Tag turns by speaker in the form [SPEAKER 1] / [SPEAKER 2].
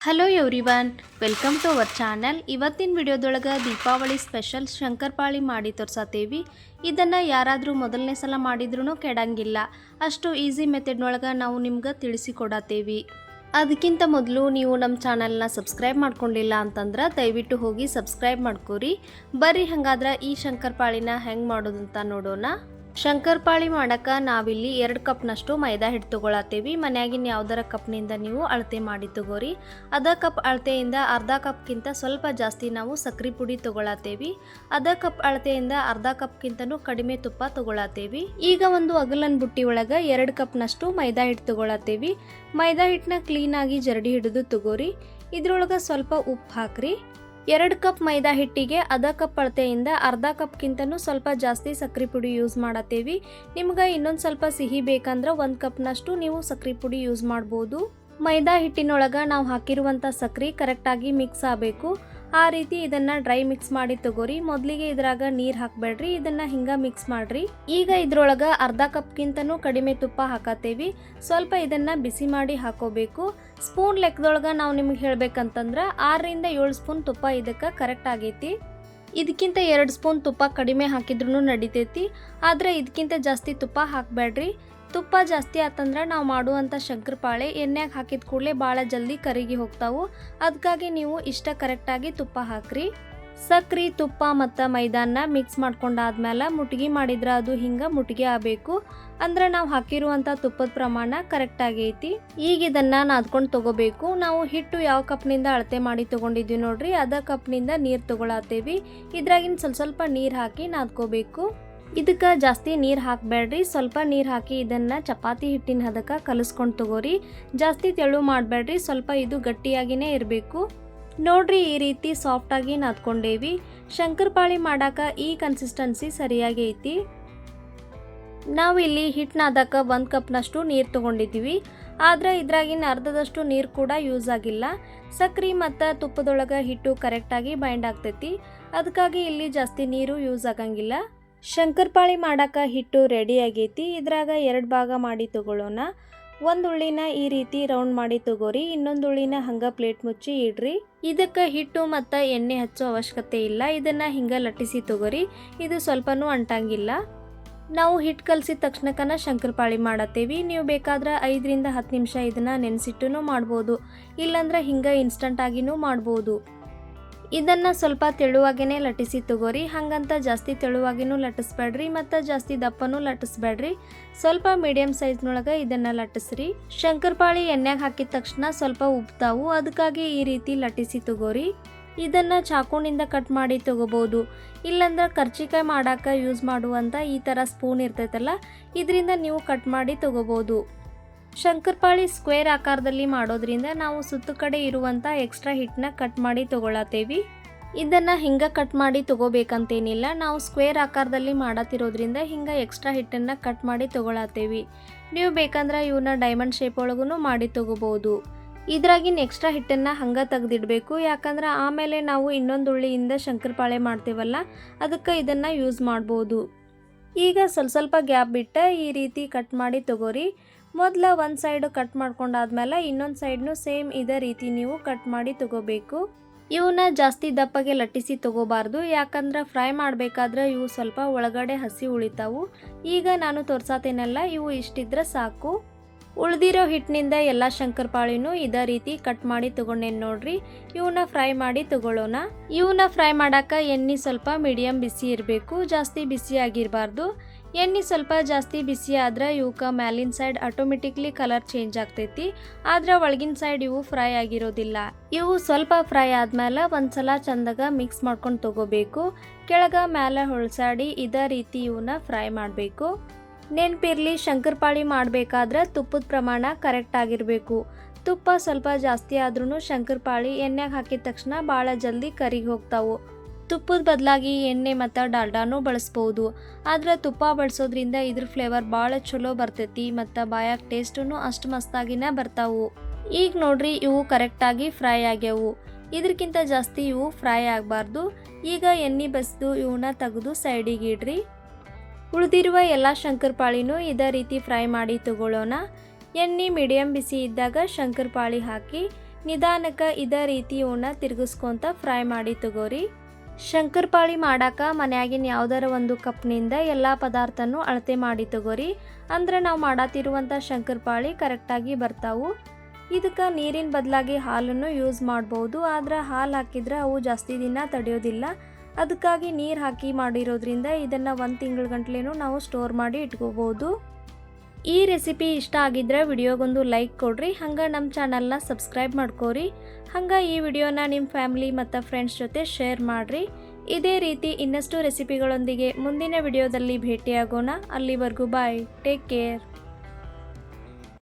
[SPEAKER 1] Hello everyone welcome to our channel ಇವತ್ತಿನ ವಿಡಿಯೋದೊಳಗೆ Deepavali special ಶಂಕರ್ಪಾಳಿ ಮಾಡಿ ತೋರ್ಸತ್ತೇವಿ ಇದನ್ನು ಯಾರಾದರೂ ಮೊದಲನೇ ಸಲ ಮಾಡಿದ್ರೂ ಕೆಡಂಗಿಲ್ಲ. ಅಷ್ಟು ಈಸಿ ಮೆಥಡ್ನೊಳಗೆ ನಾವು ನಿಮ್ಗೆ ತಿಳಿಸಿಕೊಡತ್ತೇವಿ ಅದಕ್ಕಿಂತ ಮೊದಲು ನೀವು ನಮ್ಮ ಚಾನಲ್ನ ಸಬ್ಸ್ಕ್ರೈಬ್ ಮಾಡ್ಕೊಂಡಿಲ್ಲ ಅಂತಂದ್ರೆ ದಯವಿಟ್ಟು ಹೋಗಿ ಸಬ್ಸ್ಕ್ರೈಬ್ ಮಾಡ್ಕೋರಿ. ಬರ್ರಿ ಹಂಗಾದ್ರೆ ಈ ಶಂಕರಪಾಳಿನ ಹೆಂಗೆ ಮಾಡೋದಂತ ನೋಡೋಣ. ಶಂಕರಪಾಳಿ ಮಾಡಕ್ಕೆ ನಾವಿಲ್ಲಿ ಎರಡು ಕಪ್ನಷ್ಟು ಮೈದಾ ಹಿಟ್ಟು ತೊಗೊಳತ್ತೇವಿ. ಮನ್ಯಾಗಿನ ಯಾವ್ದಾರ ಕಪ್ನಿಂದ ನೀವು ಅಳತೆ ಮಾಡಿ ತಗೋರಿ. ಅದ ಕಪ್ ಅಳತೆಯಿಂದ ಅರ್ಧ ಕಪ್ಗಿಂತ ಸ್ವಲ್ಪ ಜಾಸ್ತಿ ನಾವು ಸಕ್ರೆ ಪುಡಿ ತೊಗೊಳತ್ತೇವಿ. ಅದ ಕಪ್ ಅಳತೆಯಿಂದ ಅರ್ಧ ಕಪ್ಗಿಂತನೂ ಕಡಿಮೆ ತುಪ್ಪ ತೊಗೊಳತ್ತೇವಿ. ಈಗ ಒಂದು ಅಗಲನ್ ಬುಟ್ಟಿ ಒಳಗೆ ಎರಡು ಕಪ್ನಷ್ಟು ಮೈದಾ ಹಿಟ್ಟು ತೊಗೊಳತ್ತೇವಿ. ಮೈದಾ ಹಿಟ್ಟನ್ನ ಕ್ಲೀನಾಗಿ ಜರಡಿ ಹಿಡಿದು ತಗೋರಿ. ಇದ್ರೊಳಗೆ ಸ್ವಲ್ಪ ಉಪ್ಪು ಹಾಕ್ರಿ. ಎರಡು ಕಪ್ ಮೈದಾ ಹಿಟ್ಟಿಗೆ ಅರ್ಧ ಕಪ್ ಅಳತೆಯಿಂದ ಅರ್ಧ ಕಪ್ಗಿಂತನೂ ಸ್ವಲ್ಪ ಜಾಸ್ತಿ ಸಕ್ಕರೆ ಪುಡಿ ಯೂಸ್ ಮಾಡತ್ತೇವಿ. ನಿಮ್ಗೆ ಇನ್ನೊಂದು ಸ್ವಲ್ಪ ಸಿಹಿ ಬೇಕಂದ್ರೆ ಒಂದು ಕಪ್ನಷ್ಟು ನೀವು ಸಕ್ಕರೆ ಪುಡಿ ಯೂಸ್ ಮಾಡ್ಬೋದು. ಮೈದಾ ಹಿಟ್ಟಿನೊಳಗೆ ನಾವು ಹಾಕಿರುವಂಥ ಸಕ್ರೆ ಕರೆಕ್ಟಾಗಿ ಮಿಕ್ಸ್ ಆಗಬೇಕು. ಆ ರೀತಿ ಇದನ್ನ ಡ್ರೈ ಮಿಕ್ಸ್ ಮಾಡಿ ತಗೋರಿ. ಮೊದಲಿಗೆ ಇದ್ರಾಗ ನೀರು ಹಾಕಬೇಡ್ರಿ, ಇದನ್ನ ಹಿಂಗ ಮಿಕ್ಸ್ ಮಾಡ್ರಿ. ಈಗ ಇದ್ರೊಳಗ ಅರ್ಧ ಕಪ್ಗಿಂತನೂ ಕಡಿಮೆ ತುಪ್ಪ ಹಾಕತ್ತೇವಿ. ಸ್ವಲ್ಪ ಇದನ್ನ ಬಿಸಿ ಮಾಡಿ ಹಾಕೋಬೇಕು. ಸ್ಪೂನ್ ಲೆಕ್ಕದೊಳಗೆ ನಾವು ನಿಮ್ಗೆ ಹೇಳ್ಬೇಕಂತಂದ್ರೆ ಆರರಿಂದ ಏಳು ಸ್ಪೂನ್ ತುಪ್ಪ ಇದಕ್ಕೆ ಕರೆಕ್ಟ್ ಆಗೈತಿ. ಇದಕ್ಕಿಂತ ಎರಡು ಸ್ಪೂನ್ ತುಪ್ಪ ಕಡಿಮೆ ಹಾಕಿದ್ರೂ ನಡಿತೈತಿ. ಆದರೆ ಇದಕ್ಕಿಂತ ಜಾಸ್ತಿ ತುಪ್ಪ ಹಾಕಬೇಡ್ರಿ. ತುಪ್ಪ ಜಾಸ್ತಿ ಆತಂದ್ರೆ ನಾವು ಮಾಡುವಂಥ ಶಂಕರಪಾಳೆ ಎಣ್ಣೆಗೆ ಹಾಕಿದ ಕೂಡಲೇ ಭಾಳ ಜಲ್ದಿ ಕರಗಿ ಹೋಗ್ತಾವು. ಅದಕ್ಕಾಗಿ ನೀವು ಇಷ್ಟ ಕರೆಕ್ಟಾಗಿ ತುಪ್ಪ ಹಾಕ್ರಿ. ಸಕ್ರೆ, ತುಪ್ಪ ಮತ್ತು ಮೈದಾನ ಮಿಕ್ಸ್ ಮಾಡ್ಕೊಂಡಾದ್ಮೇಲೆ ಮುಟ್ಗಿ ಮಾಡಿದ್ರೆ ಅದು ಹಿಂಗೆ ಮುಟ್ಗಿ ಆಗಬೇಕು. ಅಂದ್ರೆ ನಾವು ಹಾಕಿರುವಂಥ ತುಪ್ಪದ ಪ್ರಮಾಣ ಕರೆಕ್ಟ್ ಆಗೈತಿ ಈಗ ಇದನ್ನು ನಾದ್ಕೊಂಡು ತಗೋಬೇಕು. ನಾವು ಹಿಟ್ಟು ಯಾವ ಕಪ್ನಿಂದ ಅಳತೆ ಮಾಡಿ ತೊಗೊಂಡಿದ್ವಿ ನೋಡ್ರಿ, ಅದ ಕಪ್ನಿಂದ ನೀರು ತೊಗೊಳತ್ತೇವಿ. ಇದ್ರಾಗಿನ ಸ್ವಲ್ಪ ಸ್ವಲ್ಪ ನೀರು ಹಾಕಿ ನಾದ್ಕೋಬೇಕು. ಇದಕ್ಕೆ ಜಾಸ್ತಿ ನೀರು ಹಾಕಬೇಡ್ರಿ. ಸ್ವಲ್ಪ ನೀರು ಹಾಕಿ ಇದನ್ನು ಚಪಾತಿ ಹಿಟ್ಟಿನ ಹದಕ್ಕೆ ಕಲಿಸ್ಕೊಂಡು ತಗೋರಿ. ಜಾಸ್ತಿ ತೆಳು ಮಾಡಬೇಡ್ರಿ. ಸ್ವಲ್ಪ ಇದು ಗಟ್ಟಿಯಾಗಿನೇ ಇರಬೇಕು. ನೋಡ್ರಿ ಈ ರೀತಿ ಸಾಫ್ಟಾಗಿ ನಾದ್ಕೊಂಡೇವಿ. ಶಂಕರಪಾಳಿ ಮಾಡಾಕ ಈ ಕನ್ಸಿಸ್ಟೆನ್ಸಿ ಸರಿಯಾಗಿ ಐತಿ. ನಾವು ಇಲ್ಲಿ ಹಿಟ್ಟು ನಾದಕ್ಕೆ ಒಂದು ಕಪ್ನಷ್ಟು ನೀರು ತೊಗೊಂಡಿದ್ದೀವಿ ಆದರೆ ಇದ್ರಾಗಿನ ಅರ್ಧದಷ್ಟು ನೀರು ಕೂಡ ಯೂಸ್ ಆಗಿಲ್ಲ. ಸಕ್ರೆ ಮತ್ತು ತುಪ್ಪದೊಳಗೆ ಹಿಟ್ಟು ಕರೆಕ್ಟಾಗಿ ಬೈಂಡ್ ಆಗ್ತೈತಿ. ಅದಕ್ಕಾಗಿ ಇಲ್ಲಿ ಜಾಸ್ತಿ ನೀರು ಯೂಸ್ ಆಗಂಗಿಲ್ಲ. ಶಂಕರಪಾಳಿ ಮಾಡಕ್ಕೆ ಹಿಟ್ಟು ರೆಡಿ ಆಗೈತಿ. ಇದ್ರಾಗ ಎರಡು ಭಾಗ ಮಾಡಿ ತಗೊಳ್ಳೋಣ ಒಂದು ಉಳ್ಳಿನ ಈ ರೀತಿ ರೌಂಡ್ ಮಾಡಿ ತಗೋರಿ. ಇನ್ನೊಂದು ಉಳ್ಳಿನ ಹಂಗೆ ಪ್ಲೇಟ್ ಮುಚ್ಚಿ ಇಡ್ರಿ. ಇದಕ್ಕೆ ಹಿಟ್ಟು ಮತ್ತು ಎಣ್ಣೆ ಹಚ್ಚೋ ಅವಶ್ಯಕತೆ ಇಲ್ಲ. ಇದನ್ನು ಹಿಂಗೆ ಲಟ್ಟಿಸಿ ತಗೋರಿ. ಇದು ಸ್ವಲ್ಪನೂ ಅಂಟಂಗಿಲ್ಲ. ನಾವು ಹಿಟ್ಟು ಕಲಸಿದ ತಕ್ಷಣಕ್ಕನ ಶಂಕರಪಾಳಿ ಮಾಡತ್ತೇವಿ. ನೀವು ಬೇಕಾದ್ರೆ ಐದರಿಂದ ಹತ್ತು ನಿಮಿಷ ಇದನ್ನು ನೆನೆಸಿಟ್ಟು ಮಾಡ್ಬೋದು. ಇಲ್ಲಾಂದ್ರೆ ಹಿಂಗೆ ಇನ್ಸ್ಟಂಟ್ ಆಗಿನೂ ಮಾಡ್ಬೋದು. ಇದನ್ನು ಸ್ವಲ್ಪ ತೆಳುವಾಗೇ ಲಟ್ಟಿಸಿ ತಗೋರಿ. ಹಂಗಂತ ಜಾಸ್ತಿ ತೆಳುವಾಗಿನೂ ಲಟ್ಟಿಸ್ಬೇಡ್ರಿ, ಮತ್ತು ಜಾಸ್ತಿ ದಪ್ಪನೂ ಲಟ್ಟಿಸ್ಬೇಡ್ರಿ. ಸ್ವಲ್ಪ ಮೀಡಿಯಮ್ ಸೈಜ್ನೊಳಗೆ ಇದನ್ನು ಲಟ್ಟಿಸ್ರಿ. ಶಂಕರಪಾಳಿ ಎಣ್ಣೆಗೆ ಹಾಕಿದ ತಕ್ಷಣ ಸ್ವಲ್ಪ ಉಬ್ತಾವು ಅದಕ್ಕಾಗಿ ಈ ರೀತಿ ಲಟ್ಟಿಸಿ ತಗೋರಿ. ಇದನ್ನು ಚಾಕುನಿಂದ ಕಟ್ ಮಾಡಿ ತಗೋಬೋದು. ಇಲ್ಲಾಂದ್ರೆ ಕರ್ಚಿಕಾಯಿ ಮಾಡೋಕ್ಕೆ ಯೂಸ್ ಮಾಡುವಂಥ ಈ ಥರ ಸ್ಪೂನ್ ಇರ್ತೈತಲ್ಲ, ಇದರಿಂದ ನೀವು ಕಟ್ ಮಾಡಿ ತಗೋಬೋದು. ಶಂಕರಪಾಳಿ ಸ್ಕ್ವೇರ್ ಆಕಾರದಲ್ಲಿ ಮಾಡೋದ್ರಿಂದ ನಾವು ಸುತ್ತು ಕಡೆ ಇರುವಂಥ ಎಕ್ಸ್ಟ್ರಾ ಹಿಟ್ಟನ್ನ ಕಟ್ ಮಾಡಿ ತಗೊಳತ್ತೇವಿ. ಇದನ್ನು ಹಿಂಗೆ ಕಟ್ ಮಾಡಿ ತಗೋಬೇಕಂತೇನಿಲ್ಲ, ನಾವು ಸ್ಕ್ವೇರ್ ಆಕಾರದಲ್ಲಿ ಮಾಡತ್ತಿರೋದ್ರಿಂದ ಹಿಂಗೆ ಎಕ್ಸ್ಟ್ರಾ ಹಿಟ್ಟನ್ನು ಕಟ್ ಮಾಡಿ ತಗೊಳತ್ತೇವಿ. ನೀವು ಬೇಕಂದ್ರೆ ಇವನ್ನ ಡೈಮಂಡ್ ಶೇಪ್ ಒಳಗೂ ಮಾಡಿ ತಗೋಬೋದು. ಇದ್ರಾಗಿನ ಎಕ್ಸ್ಟ್ರಾ ಹಿಟ್ಟನ್ನು ಹಂಗೆ ತೆಗೆದಿಡಬೇಕು, ಯಾಕಂದ್ರೆ ಆಮೇಲೆ ನಾವು ಇನ್ನೊಂದು ಉಳ್ಳಿಯಿಂದ ಶಂಕರಪಾಳೆ ಮಾಡ್ತೀವಲ್ಲ, ಅದಕ್ಕೆ ಇದನ್ನು ಯೂಸ್ ಮಾಡ್ಬೋದು. ಈಗ ಸ್ವಲ್ಪ ಸ್ವಲ್ಪ ಗ್ಯಾಪ್ ಬಿಟ್ಟು ಈ ರೀತಿ ಕಟ್ ಮಾಡಿ ತಗೋರಿ. ಮೊದಲ ಒಂದು ಸೈಡು ಕಟ್ ಮಾಡ್ಕೊಂಡಾದ್ಮೇಲೆ ಇನ್ನೊಂದು ಸೈಡ್ನು ಸೇಮ್ ಇದೇ ರೀತಿ ನೀವು ಕಟ್ ಮಾಡಿ ತಗೋಬೇಕು. ಇವನ್ನ ಜಾಸ್ತಿ ದಪ್ಪಗೆ ಲಟ್ಟಿಸಿ ತಗೋಬಾರ್ದು. ಯಾಕಂದ್ರೆ ಫ್ರೈ ಮಾಡಬೇಕಾದ್ರೆ ಇವು ಸ್ವಲ್ಪ ಒಳಗಡೆ ಹಸಿ ಉಳಿತಾವು. ಈಗ ನಾನು ತೋರ್ಸಾತೇನಲ್ಲ, ಇವು ಇಷ್ಟಿದ್ರೆ ಸಾಕು. ಉಳ್ದಿರೋ ಹಿಟ್ಟಿನಿಂದ ಎಲ್ಲ ಶಂಕರಪಾಳಿನೂ ಇದೇ ರೀತಿ ಕಟ್ ಮಾಡಿ ತಗೊಂಡೇನು ನೋಡ್ರಿ. ಇವನ್ನ ಫ್ರೈ ಮಾಡಿ ತಗೊಳ್ಳೋಣ. ಇವನ್ನ ಫ್ರೈ ಮಾಡಾಕ ಎಣ್ಣೆ ಸ್ವಲ್ಪ ಮೀಡಿಯಮ್ ಬಿಸಿ ಇರಬೇಕು, ಜಾಸ್ತಿ ಬಿಸಿ ಆಗಿರಬಾರ್ದು. ಎಣ್ಣೆ ಸ್ವಲ್ಪ ಜಾಸ್ತಿ ಬಿಸಿ ಆದ್ರೆ ಇವಕ್ಕೆ ಮ್ಯಾಲಿನ ಸೈಡ್ ಆಟೋಮೆಟಿಕ್ಲಿ ಕಲರ್ ಚೇಂಜ್ ಆಗ್ತೈತಿ. ಆದ್ರೆ ಒಳಗಿನ ಸೈಡ್ ಇವು ಫ್ರೈ ಆಗಿರೋದಿಲ್ಲ. ಇವು ಸ್ವಲ್ಪ ಫ್ರೈ ಆದ್ಮೇಲೆ ಒಂದ್ಸಲ ಚಂದಾಗ ಮಿಕ್ಸ್ ಮಾಡ್ಕೊಂಡು ತಗೋಬೇಕು. ಕೆಳಗ ಮ್ಯಾಲೆ ಹೊಳ್ಸಾಡಿ ಇದೇ ರೀತಿ ಇವನ್ನ ಫ್ರೈ ಮಾಡಬೇಕು. ನೆನಪಿರ್ಲಿ ಶಂಕರಪಾಳಿ ಮಾಡಬೇಕಾದ್ರೆ ತುಪ್ಪದ ಪ್ರಮಾಣ ಕರೆಕ್ಟ್ ಆಗಿರಬೇಕು. ತುಪ್ಪ ಸ್ವಲ್ಪ ಜಾಸ್ತಿ ಆದ್ರೂ ಶಂಕರಪಾಳಿ ಎಣ್ಣೆಗೆ ಹಾಕಿದ ತಕ್ಷಣ ಭಾಳ ಜಲ್ದಿ ಕರಿಗೆ ಹೋಗ್ತಾವು. ತುಪ್ಪದ ಬದಲಾಗಿ ಎಣ್ಣೆ ಮತ್ತು ಡಾಲ್ಡಾನೂ ಬಳಸ್ಬೋದು. ಆದ್ರೆ ತುಪ್ಪ ಬಳಸೋದ್ರಿಂದ ಇದ್ರ ಫ್ಲೇವರ್ ಭಾಳ ಚಲೋ ಬರ್ತೈತಿ ಮತ್ತು ಬಾಯಾಗ ಟೇಸ್ಟೂ ಅಷ್ಟು ಮಸ್ತಾಗಿನೇ ಬರ್ತಾವು. ಈಗ ನೋಡ್ರಿ ಇವು ಕರೆಕ್ಟಾಗಿ ಫ್ರೈ ಆಗ್ಯಾವು. ಇದಕ್ಕಿಂತ ಜಾಸ್ತಿ ಇವು ಫ್ರೈ ಆಗಬಾರ್ದು. ಈಗ ಎಣ್ಣೆ ಬಸ್ದು ಇವನ್ನ ತೆಗೆದು ಸೈಡಿಗೆ ಇಡ್ರಿ. ಉಳಿದಿರುವ ಎಲ್ಲ ಶಂಕರಪಾಳಿನೂ ಇದೇ ರೀತಿ ಫ್ರೈ ಮಾಡಿ ತಗೊಳ್ಳೋಣ. ಎಣ್ಣೆ ಮೀಡಿಯಮ್ ಬಿಸಿ ಇದ್ದಾಗ ಶಂಕರಪಾಳಿ ಹಾಕಿ ನಿಧಾನಕ್ಕೆ ಇದೇ ರೀತಿ ಇವನ್ನ ತಿರುಗಿಸ್ಕೊಂತ ಫ್ರೈ ಮಾಡಿ ತಗೋರಿ. ಶಂಕರಪಾಳಿ ಮಾಡಾಕ ಮನೆಯಾಗಿನ ಯಾವ್ದಾರ ಒಂದು ಕಪ್ನಿಂದ ಎಲ್ಲ ಪದಾರ್ಥನೂ ಅಳತೆ ಮಾಡಿ ತಗೋರಿ. ಅಂದ್ರೆ ನಾವು ಮಾಡತ್ತಿರುವಂಥ ಶಂಕರಪಾಳಿ ಕರೆಕ್ಟಾಗಿ ಬರ್ತಾವು. ಇದಕ್ಕೆ ನೀರಿನ ಬದಲಾಗಿ ಹಾಲನ್ನು ಯೂಸ್ ಮಾಡ್ಬೋದು. ಆದ್ರೆ ಹಾಲು ಹಾಕಿದ್ರೆ ಅವು ಜಾಸ್ತಿ ದಿನ ತಡೆಯೋದಿಲ್ಲ. ಅದಕ್ಕಾಗಿ ನೀರು ಹಾಕಿ ಮಾಡಿರೋದ್ರಿಂದ ಇದನ್ನು ಒಂದು ತಿಂಗಳ ಗಂಟ್ಲೆನೂ ನಾವು ಸ್ಟೋರ್ ಮಾಡಿ ಇಟ್ಕೋಬೋದು. ಈ ರೆಸಿಪಿ ಇಷ್ಟ ಆಗಿದ್ರೆ ವಿಡಿಯೋಗೊಂದು ಲೈಕ್ ಕೊಡ್ರಿ, ಹಂಗೆ ನಮ್ಮ ಚಾನಲ್ನ ಸಬ್ಸ್ಕ್ರೈಬ್ ಮಾಡ್ಕೋರಿ, ಹಂಗೆ ಈ ವಿಡಿಯೋನ ನಿಮ್ಮ ಫ್ಯಾಮಿಲಿ ಮತ್ತು ಫ್ರೆಂಡ್ಸ್ ಜೊತೆ ಶೇರ್ ಮಾಡಿರಿ. ಇದೇ ರೀತಿ ಇನ್ನಷ್ಟು ರೆಸಿಪಿಗಳೊಂದಿಗೆ ಮುಂದಿನ ವಿಡಿಯೋದಲ್ಲಿ ಭೇಟಿಯಾಗೋಣ. ಅಲ್ಲಿವರೆಗೂ ಬಾಯ್ ಟೇಕ್ ಕೇರ್